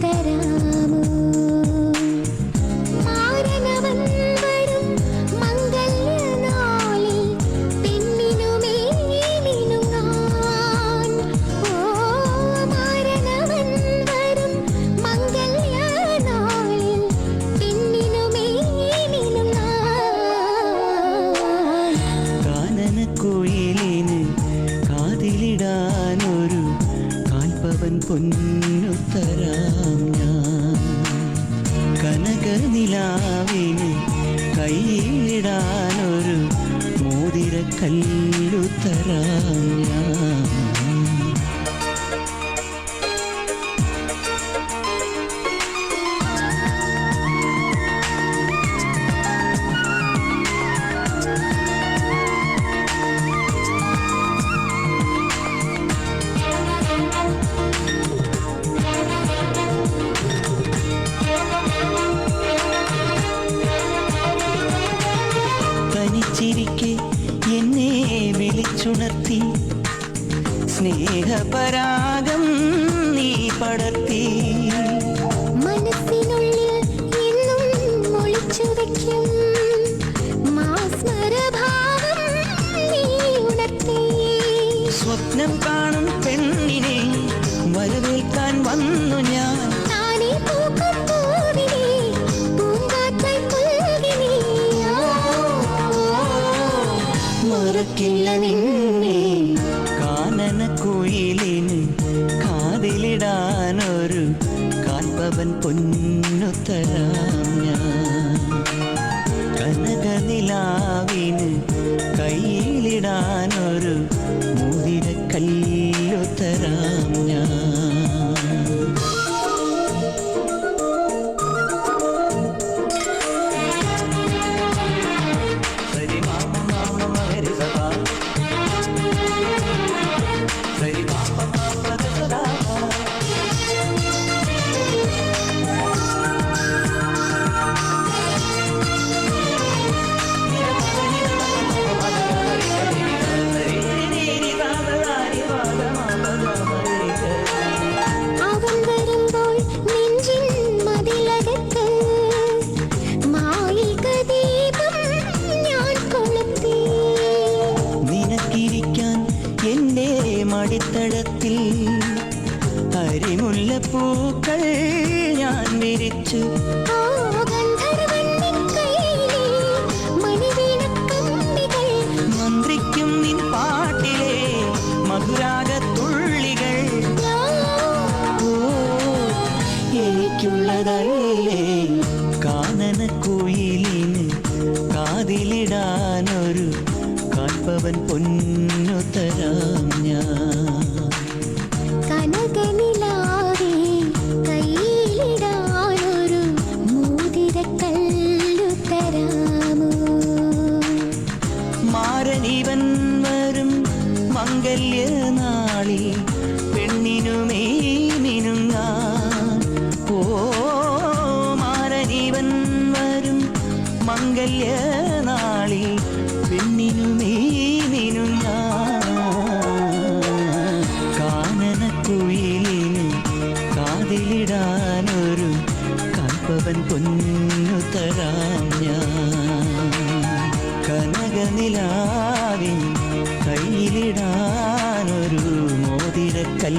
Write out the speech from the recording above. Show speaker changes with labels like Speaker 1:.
Speaker 1: たら കാൽപ്പവൻ പൊന്നുത്തരാം ഞാൻ. കനകനിലാവിന് കയ്യിലിടാനൊരു മോതിരക്കല്ലുത്തരാം ഞാൻ. തനിച്ചിരിക്കെ എന്നെ വിളിച്ചുണർത്തി. സ്നേഹപരാഗം നീ പടർത്തി.
Speaker 2: മനസ്സിനുള്ളിൽ എന്നും ഒളിച്ചു
Speaker 1: സ്വപ്നം കാണും മറക്കില്ല നിന്നെ. കാനന കുയിലിന് കാതിലിടാനൊരു കാൽപവൻ പൊന്നുത്തരാം ഞാൻ. കനകനിലാവിന് കയ്യിലിടാനൊരു മുതിരക്കല്ലുത്തരാം ഞാൻ. അരിമുല്ലപ്പൂക്കൾ ഞാൻ വിരിച്ചു. മന്ത്രിക്കും നിൻ പാട്ടിലെ മധുരാഗത്തുള്ളികൾ. കാനന കാൽപ്പവൻ പൊന്നു തരാം ഞാൻ. മംഗല്യനാളിൽ പെണ്ണിനുമേ മിനുങ്ങാൻ ഓ മാരനിവൻ വരും മംഗല്യ മംഗല്യനാളിൽ പെണ്ണിനുമേ മിനുങ്ങാൻ കാനനക്കുയിലിന് കാതിലിടാനൊരു കൽപ്പവൻ പൊന്നു തരാഞ്ഞ കനകനിലാവിൻ കയ്യിലിടാനൊരു മോതിരക്കല്ലിത്തരാ